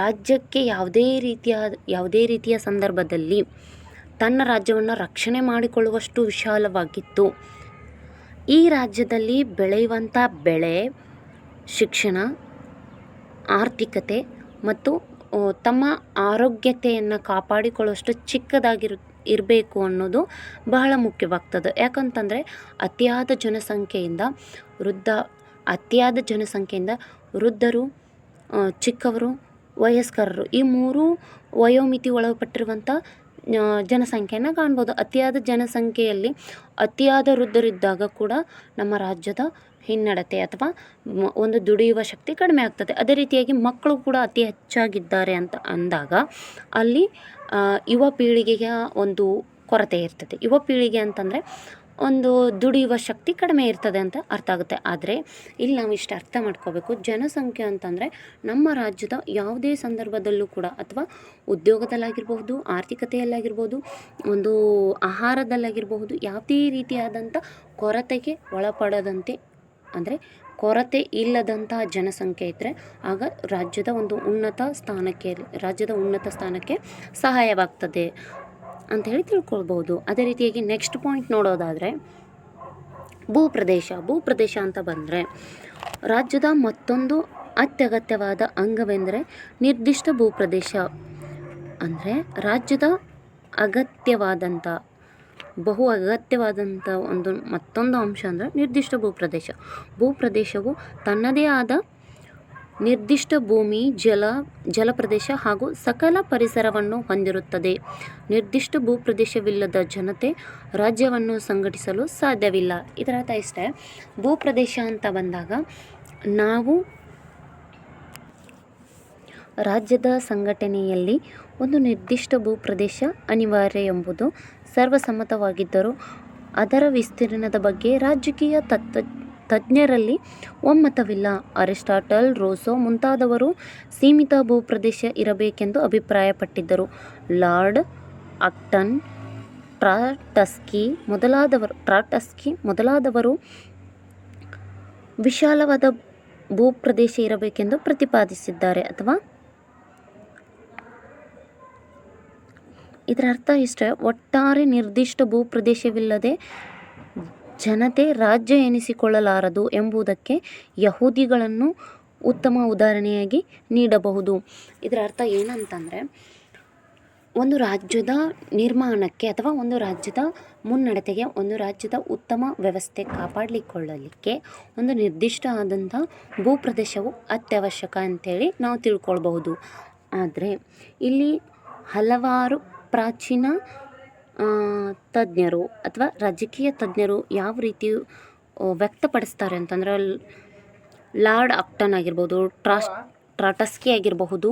ರಾಜ್ಯಕ್ಕೆ ಯಾವುದೇ ರೀತಿಯ ಯಾವುದೇ ರೀತಿಯ ಸಂದರ್ಭದಲ್ಲಿ ತನ್ನ ರಾಜ್ಯವನ್ನು ರಕ್ಷಣೆ ಮಾಡಿಕೊಳ್ಳುವಷ್ಟು ವಿಶಾಲವಾಗಿತ್ತು. ಈ ರಾಜ್ಯದಲ್ಲಿ ಬೆಳೆಯುವಂಥ ಬೆಳೆ ಶಿಕ್ಷಣ, ಆರ್ಥಿಕತೆ ಮತ್ತು ತಮ್ಮ ಆರೋಗ್ಯತೆಯನ್ನು ಕಾಪಾಡಿಕೊಳ್ಳುವಷ್ಟು ಚಿಕ್ಕದಾಗಿರು, ಇರಬೇಕು ಅನ್ನೋದು ಬಹಳ ಮುಖ್ಯವಾಗ್ತದೆ. ಯಾಕಂತಂದರೆ, ಅತಿಯಾದ ಜನಸಂಖ್ಯೆಯಿಂದ ವೃದ್ಧ, ಅತಿಯಾದ ಜನಸಂಖ್ಯೆಯಿಂದ ವೃದ್ಧರು ಚಿಕ್ಕವರು, ವಯಸ್ಕರರು ಈ ಮೂರೂ ವಯೋಮಿತಿ ಒಳಪಟ್ಟಿರುವಂಥ ಜನಸಂಖ್ಯೆಯನ್ನು ಕಾಣ್ಬೋದು. ಅತಿಯಾದ ಜನಸಂಖ್ಯೆಯಲ್ಲಿ ಅತಿಯಾದ ವೃದ್ಧರಿದ್ದಾಗ ಕೂಡ ನಮ್ಮ ರಾಜ್ಯದ ಹಿನ್ನಡತೆ ಅಥವಾ ಒಂದು ದುಡಿಯುವ ಶಕ್ತಿ ಕಡಿಮೆ ಆಗ್ತದೆ. ಅದೇ ರೀತಿಯಾಗಿ ಮಕ್ಕಳು ಕೂಡ ಅತಿ ಹೆಚ್ಚಾಗಿದ್ದಾರೆ ಅಂತ ಅಂದಾಗ ಅಲ್ಲಿ ಯುವ ಪೀಳಿಗೆಯ ಒಂದು ಕೊರತೆ ಇರ್ತದೆ. ಯುವ ಪೀಳಿಗೆ ಅಂತಂದರೆ ಒಂದು ದುಡಿಯುವ ಶಕ್ತಿ ಕಡಿಮೆ ಇರ್ತದೆ ಅಂತ ಅರ್ಥ ಆಗುತ್ತೆ. ಆದರೆ ಇಲ್ಲಿ ನಾವು ಇಷ್ಟು ಅರ್ಥ ಮಾಡ್ಕೋಬೇಕು. ಜನಸಂಖ್ಯೆ ಅಂತಂದರೆ ನಮ್ಮ ರಾಜ್ಯದ ಯಾವುದೇ ಸಂದರ್ಭದಲ್ಲೂ ಕೂಡ ಅಥವಾ ಉದ್ಯೋಗದಲ್ಲಾಗಿರಬಹುದು ಆರ್ಥಿಕತೆಯಲ್ಲಾಗಿರ್ಬೋದು ಒಂದು ಆಹಾರದಲ್ಲಾಗಿರಬಹುದು, ಯಾವುದೇ ರೀತಿಯಾದಂಥ ಕೊರತೆಗೆ ಒಳಪಡದಂತೆ ಅಂದರೆ ಕೊರತೆ ಇಲ್ಲದಂತಹ ಜನಸಂಖ್ಯೆ ಇದ್ದರೆ ಆಗ ರಾಜ್ಯದ ಒಂದು ಉನ್ನತ ಸ್ಥಾನಕ್ಕೆ, ರಾಜ್ಯದ ಉನ್ನತ ಸ್ಥಾನಕ್ಕೆ ಸಹಾಯವಾಗ್ತದೆ ಅಂಥೇಳಿ ತಿಳ್ಕೊಳ್ಬೋದು ಅದೇ ರೀತಿಯಾಗಿ ನೆಕ್ಸ್ಟ್ ಪಾಯಿಂಟ್ ನೋಡೋದಾದರೆ ಭೂಪ್ರದೇಶ. ಭೂಪ್ರದೇಶ ಅಂತ ಬಂದರೆ ರಾಜ್ಯದ ಮತ್ತೊಂದು ಅತ್ಯಗತ್ಯವಾದ ಅಂಗವೆಂದರೆ ನಿರ್ದಿಷ್ಟ ಭೂಪ್ರದೇಶ. ಅಂದರೆ ರಾಜ್ಯದ ಅಗತ್ಯವಾದಂಥ ಬಹು ಅಗತ್ಯವಾದಂಥ ಒಂದು ಮತ್ತೊಂದು ಅಂಶ ಅಂದರೆ ನಿರ್ದಿಷ್ಟ ಭೂಪ್ರದೇಶ. ಭೂಪ್ರದೇಶವು ತನ್ನದೇ ಆದ ನಿರ್ದಿಷ್ಟ ಭೂಮಿ, ಜಲ, ಜಲಪ್ರದೇಶ ಹಾಗೂ ಸಕಲ ಪರಿಸರವನ್ನು ಹೊಂದಿರುತ್ತದೆ. ನಿರ್ದಿಷ್ಟ ಭೂಪ್ರದೇಶವಿಲ್ಲದ ಜನತೆ ರಾಜ್ಯವನ್ನು ಸಂಘಟಿಸಲು ಸಾಧ್ಯವಿಲ್ಲ. ಇದರ ಅರ್ಥ ಇಷ್ಟೇ. ಭೂಪ್ರದೇಶ ಅಂತ ಬಂದಾಗ ನಾವು ರಾಜ್ಯದ ಸಂಘಟನೆಯಲ್ಲಿ ಒಂದು ನಿರ್ದಿಷ್ಟ ಭೂಪ್ರದೇಶ ಅನಿವಾರ್ಯ ಎಂಬುದು ಸರ್ವಸಮ್ಮತವಾಗಿದ್ದರೂ ಅದರ ವಿಸ್ತೀರ್ಣದ ಬಗ್ಗೆ ರಾಜಕೀಯ ತತ್ವ ತಜ್ಞರಲ್ಲಿ ಒಮ್ಮತವಿಲ್ಲ. ಅರಿಸ್ಟಾಟಲ್, ರೋಸೋ ಮುಂತಾದವರು ಸೀಮಿತ ಭೂಪ್ರದೇಶ ಇರಬೇಕೆಂದು ಅಭಿಪ್ರಾಯಪಟ್ಟಿದ್ದರು. ಲಾರ್ಡ್ ಅಕ್ಟನ್ ಟ್ರಾಟಸ್ಕಿ ಮೊದಲಾದವರು ಟ್ರಾಟಸ್ಕಿ ಮೊದಲಾದವರು ವಿಶಾಲವಾದ ಭೂಪ್ರದೇಶ ಇರಬೇಕೆಂದು ಪ್ರತಿಪಾದಿಸಿದ್ದಾರೆ ಅಥವಾ ಇದರ ಅರ್ಥ ಇಷ್ಟೇ, ಒಟ್ಟಾರೆ ನಿರ್ದಿಷ್ಟ ಭೂಪ್ರದೇಶವಿಲ್ಲದೆ ಜನತೆ ರಾಜ್ಯ ಎನಿಸಿಕೊಳ್ಳಲಾರದು ಎಂಬುದಕ್ಕೆ ಯಹೂದಿಗಳನ್ನು ಉತ್ತಮ ಉದಾಹರಣೆಯಾಗಿ ನೀಡಬಹುದು. ಇದರ ಅರ್ಥ ಏನಂತಂದರೆ, ಒಂದು ರಾಜ್ಯದ ನಿರ್ಮಾಣಕ್ಕೆ ಅಥವಾ ಒಂದು ರಾಜ್ಯದ ಮುನ್ನಡತೆಗೆ ಒಂದು ರಾಜ್ಯದ ಉತ್ತಮ ವ್ಯವಸ್ಥೆ ಕಾಪಾಡಿಕೊಳ್ಳಲಿಕ್ಕೆ ಒಂದು ನಿರ್ದಿಷ್ಟ ಆದಂಥ ಭೂಪ್ರದೇಶವು ಅತ್ಯವಶ್ಯಕ ಅಂತೇಳಿ ನಾವು ತಿಳ್ಕೊಳ್ಬಹುದು. ಆದರೆ, ಇಲ್ಲಿ ಹಲವಾರು ಪ್ರಾಚೀನ ತಜ್ಞರು ಅಥವಾ ರಾಜಕೀಯ ತಜ್ಞರು ಯಾವ ರೀತಿ ವ್ಯಕ್ತಪಡಿಸ್ತಾರೆ ಅಂತಂದ್ರೆ, ಲಾರ್ಡ್ ಆಕ್ಟನ್ ಆಗಿರ್ಬೋದು, ಟ್ರಾಸ್, ಟ್ರಾಟಸ್ಕಿ ಆಗಿರಬಹುದು.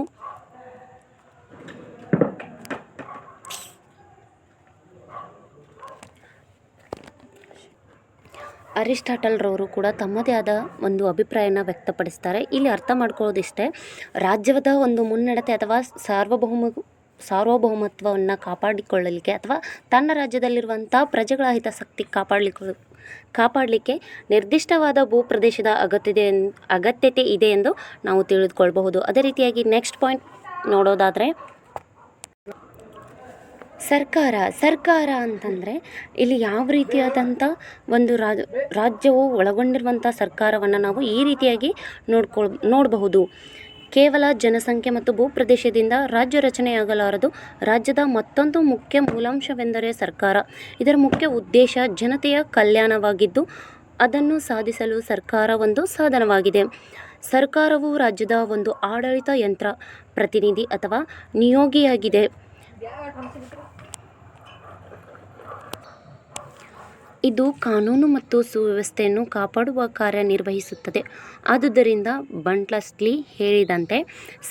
ಅರಿಸ್ಟಾಟಲ್ರವರು ಕೂಡ ತಮ್ಮದೇ ಆದ ಒಂದು ಅಭಿಪ್ರಾಯನ ವ್ಯಕ್ತಪಡಿಸ್ತಾರೆ. ಇಲ್ಲಿ ಅರ್ಥ ಮಾಡ್ಕೊಳ್ಳೋದಿಷ್ಟೇ, ರಾಜ್ಯದ ಒಂದು ಮುನ್ನಡತೆ ಅಥವಾ ಸಾರ್ವಭೌಮ ಸಾರ್ವಭೌಮತ್ವವನ್ನು ಕಾಪಾಡಿಕೊಳ್ಳಲಿಕ್ಕೆ ಅಥವಾ ತನ್ನ ರಾಜ್ಯದಲ್ಲಿರುವಂಥ ಪ್ರಜೆಗಳ ಹಿತಾಸಕ್ತಿ ಕಾಪಾಡಲಿಕ್ಕೆ ಕಾಪಾಡಲಿಕ್ಕೆ ನಿರ್ದಿಷ್ಟವಾದ ಭೂಪ್ರದೇಶದ ಅಗತ್ಯತೆ ಅಗತ್ಯತೆ ಇದೆ ಎಂದು ನಾವು ತಿಳಿದುಕೊಳ್ಬಹುದು. ಅದೇ ರೀತಿಯಾಗಿ ನೆಕ್ಸ್ಟ್ ಪಾಯಿಂಟ್ ನೋಡೋದಾದರೆ, ಸರ್ಕಾರ ಸರ್ಕಾರ ಅಂತಂದರೆ ಇಲ್ಲಿ ಯಾವ ರೀತಿಯಾದಂಥ ಒಂದು ರಾಜ, ರಾಜ್ಯವು ಒಳಗೊಂಡಿರುವಂಥ ಸರ್ಕಾರವನ್ನು ನಾವು ಈ ರೀತಿಯಾಗಿ ನೋಡ್ಕೊಳ್, ನೋಡಬಹುದು. ಕೇವಲ ಜನಸಂಖ್ಯೆ ಮತ್ತು ಭೂಪ್ರದೇಶದಿಂದ ರಾಜ್ಯ ರಚನೆಯಾಗಲಾರದು. ರಾಜ್ಯದ ಮತ್ತೊಂದು ಮುಖ್ಯ ಮೂಲಾಂಶವೆಂದರೆ ಸರ್ಕಾರ. ಇದರ ಮುಖ್ಯ ಉದ್ದೇಶ ಜನತೆಯ ಕಲ್ಯಾಣವಾಗಿದ್ದು, ಅದನ್ನು ಸಾಧಿಸಲು ಸರ್ಕಾರ ಒಂದು ಸಾಧನವಾಗಿದೆ. ಸರ್ಕಾರವು ರಾಜ್ಯದ ಒಂದು ಆಡಳಿತ ಯಂತ್ರ, ಪ್ರತಿನಿಧಿ ಅಥವಾ ನಿಯೋಗಿಯಾಗಿದೆ. ಇದು ಕಾನೂನು ಮತ್ತು ಸುವ್ಯವಸ್ಥೆಯನ್ನು ಕಾಪಾಡುವ ಕಾರ್ಯನಿರ್ವಹಿಸುತ್ತದೆ ಆದುದರಿಂದ ಬಂಟ್ಲಸ್ಲಿ ಹೇಳಿದಂತೆ,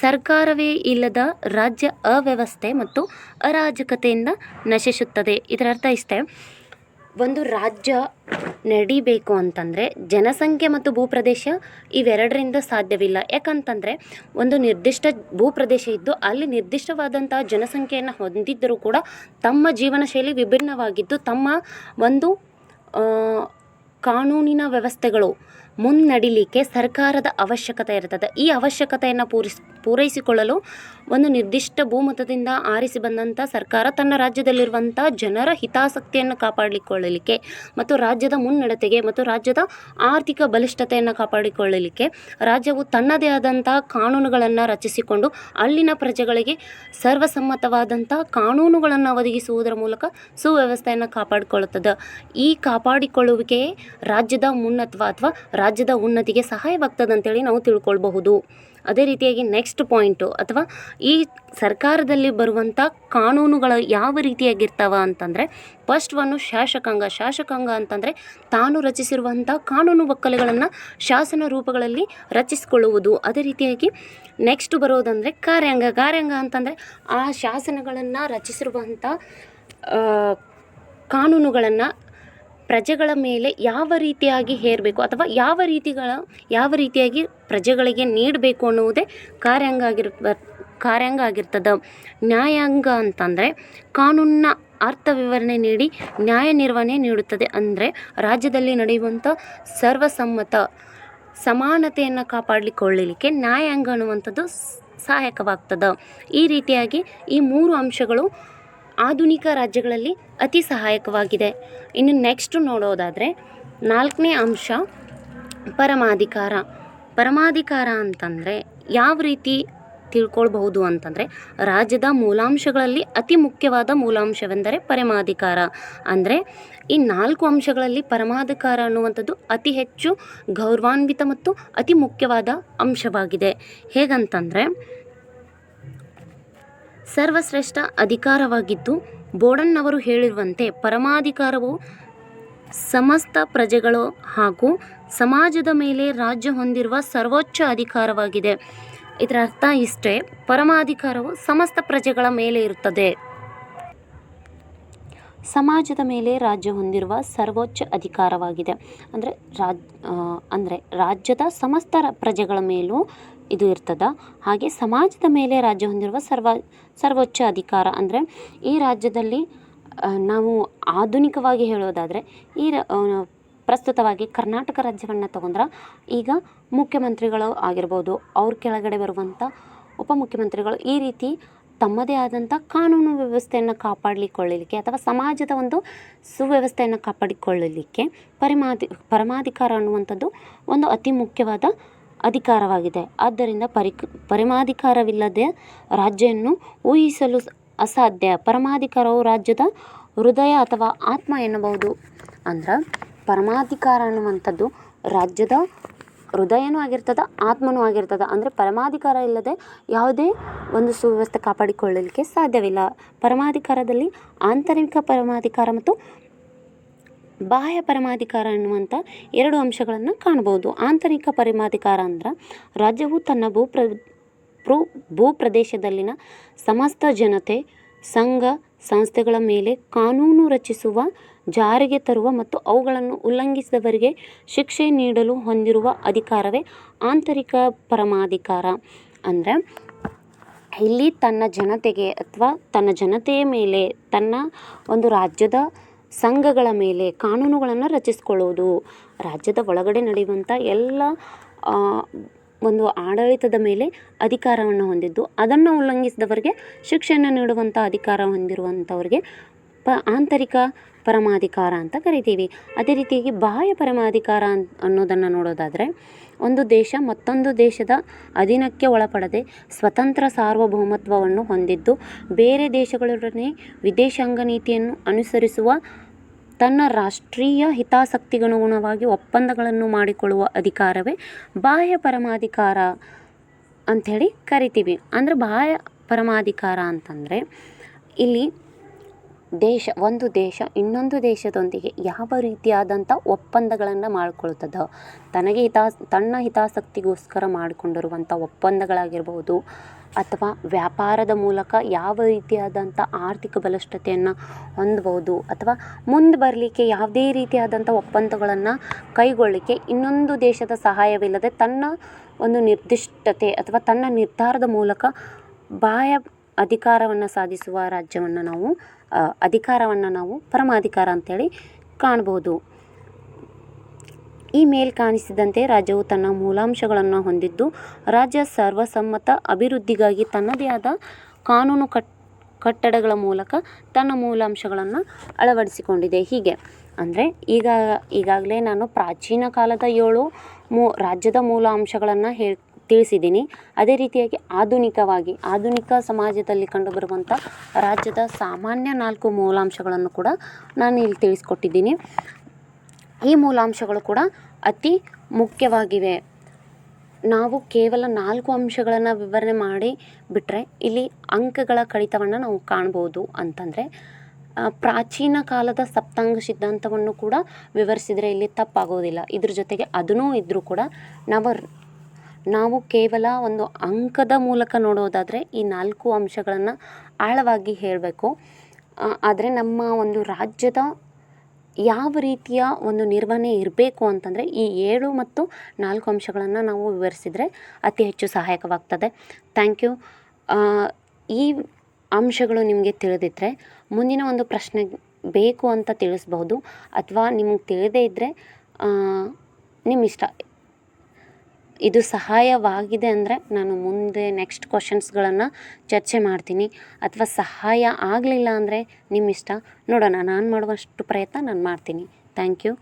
ಸರ್ಕಾರವೇ ಇಲ್ಲದ ರಾಜ್ಯ ಅವ್ಯವಸ್ಥೆ ಮತ್ತು ಅರಾಜಕತೆಯಿಂದ ನಶಿಸುತ್ತದೆ. ಇದರ ಅರ್ಥ ಇಷ್ಟೇ, ಒಂದು ರಾಜ್ಯ ನಡಿಬೇಕು ಅಂತಂದರೆ ಜನಸಂಖ್ಯೆ ಮತ್ತು ಭೂಪ್ರದೇಶ ಇವೆರಡರಿಂದ ಸಾಧ್ಯವಿಲ್ಲ. ಯಾಕಂತಂದರೆ, ಒಂದು ನಿರ್ದಿಷ್ಟ ಭೂಪ್ರದೇಶ ಇದ್ದು ಅಲ್ಲಿ ನಿರ್ದಿಷ್ಟವಾದಂತಹ ಜನಸಂಖ್ಯೆಯನ್ನು ಹೊಂದಿದ್ದರೂ ಕೂಡ ತಮ್ಮ ಜೀವನ ಶೈಲಿ ವಿಭಿನ್ನವಾಗಿದ್ದು, ತಮ್ಮ ಒಂದು ಕಾನೂನಿನ ವ್ಯವಸ್ಥೆಗಳು ಮುನ್ನಡಿಲಿಕ್ಕೆ ಸರ್ಕಾರದ ಅವಶ್ಯಕತೆ ಇರ್ತದೆ. ಈ ಅವಶ್ಯಕತೆಯನ್ನು ಪೂರಿಸ್ ಪೂರೈಸಿಕೊಳ್ಳಲು ಒಂದು ನಿರ್ದಿಷ್ಟ ಭೂಮತದಿಂದ ಆರಿಸಿ ಬಂದಂಥ ಸರ್ಕಾರ ತನ್ನ ರಾಜ್ಯದಲ್ಲಿರುವಂಥ ಜನರ ಹಿತಾಸಕ್ತಿಯನ್ನು ಕಾಪಾಡಿಕೊಳ್ಳಲಿಕ್ಕೆ ಮತ್ತು ರಾಜ್ಯದ ಮುನ್ನಡತೆಗೆ ಮತ್ತು ರಾಜ್ಯದ ಆರ್ಥಿಕ ಬಲಿಷ್ಠತೆಯನ್ನು ಕಾಪಾಡಿಕೊಳ್ಳಲಿಕ್ಕೆ ರಾಜ್ಯವು ತನ್ನದೇ ಆದಂಥ ಕಾನೂನುಗಳನ್ನು ರಚಿಸಿಕೊಂಡು ಅಲ್ಲಿನ ಪ್ರಜೆಗಳಿಗೆ ಸರ್ವಸಮ್ಮತವಾದಂಥ ಕಾನೂನುಗಳನ್ನು ಒದಗಿಸುವುದರ ಮೂಲಕ ಸುವ್ಯವಸ್ಥೆಯನ್ನು ಕಾಪಾಡಿಕೊಳ್ಳುತ್ತದೆ. ಈ ಕಾಪಾಡಿಕೊಳ್ಳುವಿಕೆಯೇ ರಾಜ್ಯದ ಮುನ್ನತ್ವ ಅಥವಾ ರಾಜ್ಯದ ಉನ್ನತಿಗೆ ಸಹಾಯವಾಗ್ತದೆ ಅಂತೇಳಿ ನಾವು ತಿಳ್ಕೊಳ್ಬಹುದು. ಅದೇ ರೀತಿಯಾಗಿ ನೆಕ್ಸ್ಟ್ ಪಾಯಿಂಟು ಅಥವಾ ಈ ಸರ್ಕಾರದಲ್ಲಿ ಬರುವಂಥ ಕಾನೂನುಗಳು ಯಾವ ರೀತಿಯಾಗಿರ್ತಾವ ಅಂತಂದರೆ ಫಸ್ಟ್ ಒನ್ನು ಶಾಸಕಾಂಗ. ಶಾಸಕಾಂಗ ಅಂತಂದರೆ ತಾನು ರಚಿಸಿರುವಂಥ ಕಾನೂನು ಒಕ್ಕಲೆಗಳನ್ನು ಶಾಸನ ರೂಪಗಳಲ್ಲಿ ರಚಿಸಿಕೊಳ್ಳುವುದು. ಅದೇ ರೀತಿಯಾಗಿ ನೆಕ್ಸ್ಟ್ ಬರೋದಂದರೆ ಕಾರ್ಯಾಂಗ. ಕಾರ್ಯಾಂಗ ಅಂತಂದರೆ ಆ ಶಾಸನಗಳನ್ನು ರಚಿಸಿರುವಂಥ ಕಾನೂನುಗಳನ್ನು ಪ್ರಜೆಗಳ ಮೇಲೆ ಯಾವ ರೀತಿಯಾಗಿ ಹೇರಬೇಕು ಅಥವಾ ಯಾವ ರೀತಿಗಳ, ಯಾವ ರೀತಿಯಾಗಿ ಪ್ರಜೆಗಳಿಗೆ ನೀಡಬೇಕು ಅನ್ನುವುದೇ ಕಾರ್ಯಾಂಗ ಆಗಿರ್ ಕಾರ್ಯಾಂಗ ಆಗಿರ್ತದೆ. ನ್ಯಾಯಾಂಗ ಅಂತಂದರೆ ಕಾನೂನಿನ ಅರ್ಥ ವಿವರಣೆ ನೀಡಿ ನ್ಯಾಯ ನಿರ್ವಹಣೆ ನೀಡುತ್ತದೆ. ಅಂದರೆ ರಾಜ್ಯದಲ್ಲಿ ನಡೆಯುವಂಥ ಸರ್ವಸಮ್ಮತ ಸಮಾನತೆಯನ್ನು ಕಾಪಾಡಿಕೊಳ್ಳಲಿಕ್ಕೆ ನ್ಯಾಯಾಂಗ ಅನ್ನುವಂಥದ್ದು ಸಹಾಯಕವಾಗ್ತದೆ. ಈ ರೀತಿಯಾಗಿ ಈ ಮೂರು ಅಂಶಗಳು ಆಧುನಿಕ ರಾಜ್ಯಗಳಲ್ಲಿ ಅತಿ ಸಹಾಯಕವಾಗಿದೆ. ಇನ್ನು ನೆಕ್ಸ್ಟ್ ನೋಡೋದಾದರೆ ನಾಲ್ಕನೇ ಅಂಶ ಪರಮಾಧಿಕಾರ. ಪರಮಾಧಿಕಾರ ಅಂತಂದರೆ ಯಾವ ರೀತಿ ತಿಳ್ಕೊಳ್ಬಹುದು ಅಂತಂದರೆ ರಾಜ್ಯದ ಮೂಲಾಂಶಗಳಲ್ಲಿ ಅತಿ ಮುಖ್ಯವಾದ ಮೂಲಾಂಶವೆಂದರೆ ಪರಮಾಧಿಕಾರ. ಅಂದರೆ ಈ ನಾಲ್ಕು ಅಂಶಗಳಲ್ಲಿ ಪರಮಾಧಿಕಾರ ಅನ್ನುವಂಥದ್ದು ಅತಿ ಹೆಚ್ಚು ಗೌರವಾನ್ವಿತ ಮತ್ತು ಅತಿ ಮುಖ್ಯವಾದ ಅಂಶವಾಗಿದೆ. ಹೇಗಂತಂದರೆ ಸರ್ವಶ್ರೇಷ್ಠ ಅಧಿಕಾರವಾಗಿದ್ದು, ಬೋಡನ್ನವರು ಹೇಳಿರುವಂತೆ ಪರಮಾಧಿಕಾರವು ಸಮಸ್ತ ಪ್ರಜೆಗಳು ಹಾಗೂ ಸಮಾಜದ ಮೇಲೆ ರಾಜ್ಯ ಹೊಂದಿರುವ ಸರ್ವೋಚ್ಚ ಅಧಿಕಾರವಾಗಿದೆ. ಇದರ ಅರ್ಥ ಇಷ್ಟೇ, ಪರಮಾಧಿಕಾರವು ಸಮಸ್ತ ಪ್ರಜೆಗಳ ಮೇಲೆ ಇರುತ್ತದೆ. ಸಮಾಜದ ಮೇಲೆ ರಾಜ್ಯ ಹೊಂದಿರುವ ಸರ್ವೋಚ್ಚ ಅಧಿಕಾರವಾಗಿದೆ. ಅಂದರೆ ರಾಜ್ ಅಂದರೆ ರಾಜ್ಯದ ಸಮಸ್ತ ಪ್ರಜೆಗಳ ಮೇಲೂ ಇದು ಇರ್ತದೆ. ಹಾಗೆ ಸಮಾಜದ ಮೇಲೆ ರಾಜ್ಯ ಹೊಂದಿರುವ ಸರ್ವ, ಸರ್ವೋಚ್ಚ ಅಧಿಕಾರ ಅಂದರೆ ಈ ರಾಜ್ಯದಲ್ಲಿ ನಾವು ಆಧುನಿಕವಾಗಿ ಹೇಳೋದಾದರೆ ಈ ಪ್ರಸ್ತುತವಾಗಿ ಕರ್ನಾಟಕ ರಾಜ್ಯವನ್ನು ತಗೊಂಡ್ರೆ ಈಗ ಮುಖ್ಯಮಂತ್ರಿಗಳು ಆಗಿರ್ಬೋದು, ಅವ್ರ ಕೆಳಗಡೆ ಬರುವಂಥ ಉಪಮುಖ್ಯಮಂತ್ರಿಗಳು ಈ ರೀತಿ ತಮ್ಮದೇ ಆದಂಥ ಕಾನೂನು ವ್ಯವಸ್ಥೆಯನ್ನು ಕಾಪಾಡಿಕೊಳ್ಳಲಿಕ್ಕೆ ಅಥವಾ ಸಮಾಜದ ಒಂದು ಸುವ್ಯವಸ್ಥೆಯನ್ನು ಕಾಪಾಡಿಕೊಳ್ಳಲಿಕ್ಕೆ ಪರಮಾಧಿ ಪರಮಾಧಿಕಾರ ಅನ್ನುವಂಥದ್ದು ಒಂದು ಅತಿ ಮುಖ್ಯವಾದ ಅಧಿಕಾರವಾಗಿದೆ. ಆದ್ದರಿಂದ ಪರಿಕ್, ಪರಮಾಧಿಕಾರವಿಲ್ಲದೆ ರಾಜ್ಯವನ್ನು ಊಹಿಸಲು ಅಸಾಧ್ಯ. ಪರಮಾಧಿಕಾರವು ರಾಜ್ಯದ ಹೃದಯ ಅಥವಾ ಆತ್ಮ ಎನ್ನಬಹುದು. ಅಂದ್ರೆ ಪರಮಾಧಿಕಾರ ಅನ್ನುವಂಥದ್ದು ರಾಜ್ಯದ ಹೃದಯನೂ ಆಗಿರ್ತದೆ, ಆತ್ಮನೂ ಆಗಿರ್ತದೆ. ಅಂದರೆ ಪರಮಾಧಿಕಾರ ಇಲ್ಲದೆ ಯಾವುದೇ ಒಂದು ಸುವ್ಯವಸ್ಥೆ ಕಾಪಾಡಿಕೊಳ್ಳಲಿಕ್ಕೆ ಸಾಧ್ಯವಿಲ್ಲ. ಪರಮಾಧಿಕಾರದಲ್ಲಿ ಆಂತರಿಕ ಪರಮಾಧಿಕಾರ ಮತ್ತು ಬಾಹ್ಯ ಪರಮಾಧಿಕಾರ ಎನ್ನುವಂಥ ಎರಡು ಅಂಶಗಳನ್ನು ಕಾಣ್ಬೋದು ಆಂತರಿಕ ಪರಮಾಧಿಕಾರ ಅಂದ್ರೆ ರಾಜ್ಯವು ತನ್ನ ಭೂ ಪ್ರ ಭೂ ಭೂಪ್ರದೇಶದಲ್ಲಿನ ಸಮಸ್ತ ಜನತೆ, ಸಂಘ, ಸಂಸ್ಥೆಗಳ ಮೇಲೆ ಕಾನೂನು ರಚಿಸುವ, ಜಾರಿಗೆ ತರುವ ಮತ್ತು ಅವುಗಳನ್ನು ಉಲ್ಲಂಘಿಸಿದವರಿಗೆ ಶಿಕ್ಷೆ ನೀಡಲು ಹೊಂದಿರುವ ಅಧಿಕಾರವೇ ಆಂತರಿಕ ಪರಮಾಧಿಕಾರ. ಅಂದರೆ ಇಲ್ಲಿ ತನ್ನ ಜನತೆಗೆ ಅಥವಾ ತನ್ನ ಜನತೆಯ ಮೇಲೆ ತನ್ನ ಒಂದು ರಾಜ್ಯದ ಸಂಘಗಳ ಮೇಲೆ ಕಾನೂನುಗಳನ್ನು ರಚಿಸಿಕೊಳ್ಳುವುದು, ರಾಜ್ಯದ ಒಳಗಡೆ ನಡೆಯುವಂಥ ಎಲ್ಲ ಒಂದು ಆಡಳಿತದ ಮೇಲೆ ಅಧಿಕಾರವನ್ನು ಹೊಂದಿದ್ದು, ಅದನ್ನು ಉಲ್ಲಂಘಿಸಿದವರಿಗೆ ಶಿಕ್ಷೆಯನ್ನು ನೀಡುವಂಥ ಅಧಿಕಾರ ಹೊಂದಿರುವಂಥವ್ರಿಗೆ ಪ ಆಂತರಿಕ ಪರಮಾಧಿಕಾರ ಅಂತ ಕರಿತೀವಿ. ಅದೇ ರೀತಿಯಾಗಿ ಬಾಹ್ಯ ಪರಮಾಧಿಕಾರ ಅನ್, ಅನ್ನೋದನ್ನು ನೋಡೋದಾದರೆ, ಒಂದು ದೇಶ ಮತ್ತೊಂದು ದೇಶದ ಅಧೀನಕ್ಕೆ ಒಳಪಡದೆ ಸ್ವತಂತ್ರ ಸಾರ್ವಭೌಮತ್ವವನ್ನು ಹೊಂದಿದ್ದು, ಬೇರೆ ದೇಶಗಳೊಡನೆ ವಿದೇಶಾಂಗ ನೀತಿಯನ್ನು ಅನುಸರಿಸುವ ತನ್ನ ರಾಷ್ಟ್ರೀಯ ಹಿತಾಸಕ್ತಿಗನುಗುಣವಾಗಿ ಒಪ್ಪಂದಗಳನ್ನು ಮಾಡಿಕೊಳ್ಳುವ ಅಧಿಕಾರವೇ ಬಾಹ್ಯ ಪರಮಾಧಿಕಾರ ಅಂಥೇಳಿ ಕರಿತೀವಿ. ಅಂದರೆ ಬಾಹ್ಯ ಪರಮಾಧಿಕಾರ ಅಂತಂದರೆ, ಇಲ್ಲಿ ದೇಶ, ಒಂದು ದೇಶ ಇನ್ನೊಂದು ದೇಶದೊಂದಿಗೆ ಯಾವ ರೀತಿಯಾದಂಥ ಒಪ್ಪಂದಗಳನ್ನು ಮಾಡಿಕೊಳ್ಳುತ್ತದೆ ತನಗೆ ಹಿತಾಸ್, ತನ್ನ ಹಿತಾಸಕ್ತಿಗೋಸ್ಕರ ಮಾಡಿಕೊಂಡಿರುವಂಥ ಒಪ್ಪಂದಗಳಾಗಿರ್ಬೋದು ಅಥವಾ ವ್ಯಾಪಾರದ ಮೂಲಕ ಯಾವ ರೀತಿಯಾದಂಥ ಆರ್ಥಿಕ ಬಲಿಷ್ಠತೆಯನ್ನು ಹೊಂದ್ಬೋದು ಅಥವಾ ಮುಂದೆ ಬರಲಿಕ್ಕೆ ಯಾವುದೇ ರೀತಿಯಾದಂಥ ಒಪ್ಪಂದಗಳನ್ನು ಕೈಗೊಳ್ಳಲಿಕ್ಕೆ ಇನ್ನೊಂದು ದೇಶದ ಸಹಾಯವಿಲ್ಲದೆ ತನ್ನ ಒಂದು ನಿರ್ದಿಷ್ಟತೆ ಅಥವಾ ತನ್ನ ನಿರ್ಧಾರದ ಮೂಲಕ ಬಾಹ್ಯ ಅಧಿಕಾರವನ್ನು ಸಾಧಿಸುವ ರಾಜ್ಯವನ್ನು ನಾವು ಅಧಿಕಾರವನ್ನು ನಾವು ಪರಮಾಧಿಕಾರ ಅಂತೇಳಿ ಕಾಣ್ಬೋದು. ಈ ಮೇಲ್ ಕಾಣಿಸಿದಂತೆ ರಾಜ್ಯವು ತನ್ನ ಮೂಲಾಂಶಗಳನ್ನು ಹೊಂದಿದ್ದು, ರಾಜ್ಯ ಸರ್ವಸಮ್ಮತ ಅಭಿವೃದ್ಧಿಗಾಗಿ ತನ್ನದೇ ಆದ ಕಾನೂನು ಕಟ್, ಕಟ್ಟಡಗಳ ಮೂಲಕ ತನ್ನ ಮೂಲಾಂಶಗಳನ್ನು ಅಳವಡಿಸಿಕೊಂಡಿದೆ. ಹೀಗೆ ಅಂದರೆ ಈಗ ಈಗಾಗಲೇ ನಾನು ಪ್ರಾಚೀನ ಕಾಲದ ಏಳು ಮೂ, ರಾಜ್ಯದ ಮೂಲಾಂಶಗಳನ್ನು ಹೇಳಿ ತಿಳಿಸಿದ್ದೀನಿ. ಅದೇ ರೀತಿಯಾಗಿ ಆಧುನಿಕವಾಗಿ, ಆಧುನಿಕ ಸಮಾಜದಲ್ಲಿ ಕಂಡುಬರುವಂಥ ರಾಜ್ಯದ ಸಾಮಾನ್ಯ ನಾಲ್ಕು ಮೂಲಾಂಶಗಳನ್ನು ಕೂಡ ನಾನು ಇಲ್ಲಿ ತಿಳಿಸ್ಕೊಟ್ಟಿದ್ದೀನಿ. ಈ ಮೂಲಾಂಶಗಳು ಕೂಡ ಅತಿ ಮುಖ್ಯವಾಗಿವೆ. ನಾವು ಕೇವಲ ನಾಲ್ಕು ಅಂಶಗಳನ್ನು ವಿವರಣೆ ಮಾಡಿ ಬಿಟ್ಟರೆ ಇಲ್ಲಿ ಅಂಕಗಳ ಕಡಿತವನ್ನು ನಾವು ಕಾಣ್ಬೋದು ಅಂತಂದರೆ ಪ್ರಾಚೀನ ಕಾಲದ ಸಪ್ತಾಂಗ ಸಿದ್ಧಾಂತವನ್ನು ಕೂಡ ವಿವರಿಸಿದರೆ ಇಲ್ಲಿ ತಪ್ಪಾಗೋದಿಲ್ಲ. ಇದ್ರ ಜೊತೆಗೆ ಅದನ್ನೂ ಇದ್ದರೂ ಕೂಡ ನಾವು ನಾವು ಕೇವಲ ಒಂದು ಅಂಕದ ಮೂಲಕ ನೋಡೋದಾದರೆ ಈ ನಾಲ್ಕು ಅಂಶಗಳನ್ನು ಆಳವಾಗಿ ಹೇಳಬೇಕು. ಆದರೆ ನಮ್ಮ ಒಂದು ರಾಜ್ಯದ ಯಾವ ರೀತಿಯ ಒಂದು ನಿರ್ವಹಣೆ ಇರಬೇಕು ಅಂತಂದರೆ ಈ ಏಳು ಮತ್ತು ನಾಲ್ಕು ಅಂಶಗಳನ್ನು ನಾವು ವಿವರಿಸಿದರೆ ಅತಿ ಹೆಚ್ಚು ಸಹಾಯಕವಾಗ್ತದೆ. ಥ್ಯಾಂಕ್ ಯು ಈ ಅಂಶಗಳು ನಿಮಗೆ ತಿಳಿದಿದ್ದರೆ ಮುಂದಿನ ಒಂದು ಪ್ರಶ್ನೆ ಬೇಕು ಅಂತ ತಿಳಿಸ್ಬಹುದು. ಅಥವಾ ನಿಮಗೆ ತಿಳಿದೇ ಇದ್ದರೆ ನಿಮ್ಮ ಇಷ್ಟ ಇದು ಸಹಾಯವಾಗಿದೆ ಅಂದರೆ ನಾನು ಮುಂದೆ ನೆಕ್ಸ್ಟ್ ಕ್ವಶನ್ಸ್ಗಳನ್ನು ಚರ್ಚೆ ಮಾಡ್ತೀನಿ. ಅಥವಾ ಸಹಾಯ ಆಗಲಿಲ್ಲ ಅಂದರೆ ನಿಮ್ಮಿಷ್ಟ. ನೋಡೋಣ, ನಾನು ಮಾಡುವಷ್ಟು ಪ್ರಯತ್ನ ನಾನು ಮಾಡ್ತೀನಿ. Thank you